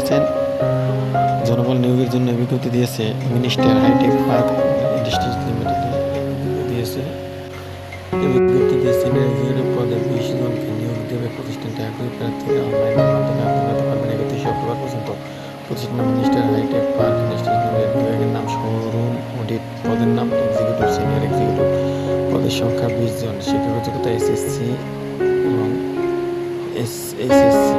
আছেন। জনবল নিয়োগের জন্য বিজ্ঞপ্তি দিয়েছে minister hi tech park industries limited. দিয়েছে। বিজ্ঞপ্তি দিয়ে সিনিয়র এক্সিকিউটিভ পদে বিশ জনকে নিয়োগ দেবে প্রতিষ্ঠানটি। আগ্রহী প্রার্থীরা অনলাইনের মাধ্যমে আবেদন করতে পারবেন একত্রিশে অক্টোবর পর্যন্ত প্রতিষ্ঠান minister hi tech park industries limited বিভাগের নাম শোরুম, অডিট পদের নাম, এক্সিকিউটিভ, সিনিয়র এক্সিকিউটিভ পদের সংখ্যা বিশ জন। শিক্ষাগত যোগ্যতা এসএসসি এবং এস এইচএসসি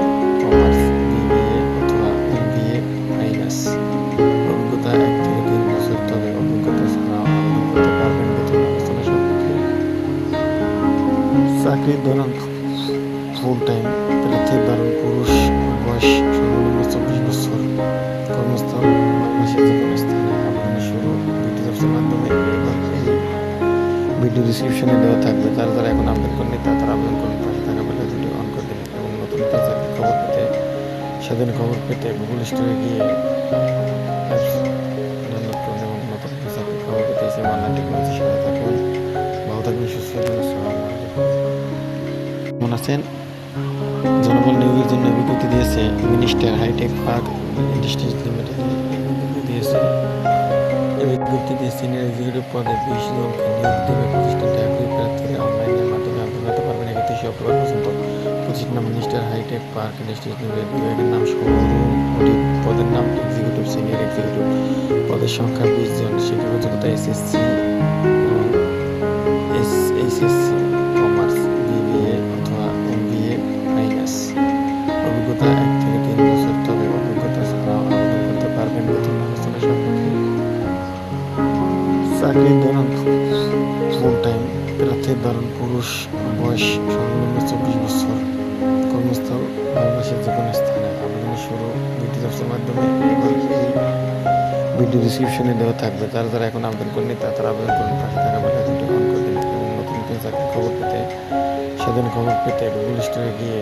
ধরন ফুল টাইম ধরন পুরুষ, বয়স সর্বনিম্ন চব্বিশ বছর কর্মস্থল, বাংলাদেশের যে শুরু বিটি জবসের মাধ্যমে ভিডিও ডিসক্রিপশনে দেওয়া থাকবে। যারা যারা এখন আবেদন করেনি তারা তারা আবেদন করুন পাশে থাকা বেলা ভিডিও অন করে দিন এবং নতুন খবর পেতে, সেদিন খবর পেতে গুগল স্টোরে গিয়ে আছেন। জনবল নিয়োগের জন্য বিজ্ঞপ্তি দিয়েছে minister hi tech park industries limited. দিয়েছে বিজ্ঞপ্তি এক্সিকিউটিভ পদে বিশ জনকে নিয়োগ দেবে। অনলাইনের মাধ্যমে আবেদন করতে পারবেন। একত্রিশে অক্টোবর পর্যন্ত প্রতিষ্ঠান minister hi tech park industries limited বিভাগের নাম পদের নাম এক্সিকিউটিভ, সিনিয়র এক্সিকিউটিভ পদের সংখ্যা বিশ জন। শিক্ষাগত যোগ্যতা এসএসসি এবং এস এইচএসসি ফুল টাইম প্রার্থীর ধরন পুরুষ, বয়স সর্বনিম্ন চব্বিশ বছর, কর্মস্থল বাংলাদেশের যে কোনো স্থানে। আবেদনের শুরু বিটি জবসের মাধ্যমে ভিডিও ডিসক্রিপশনে দেওয়া থাকবে। যারা যারা এখন আবেদন করেনি তারা তারা আবেদন করুন। পাশে থাকা বেলা ভিডিও অন করে দিন। এবং নতুন নতুন চাকরির খবর পেতে, সেদিন খবর পেতে গুগল স্টোরে গিয়ে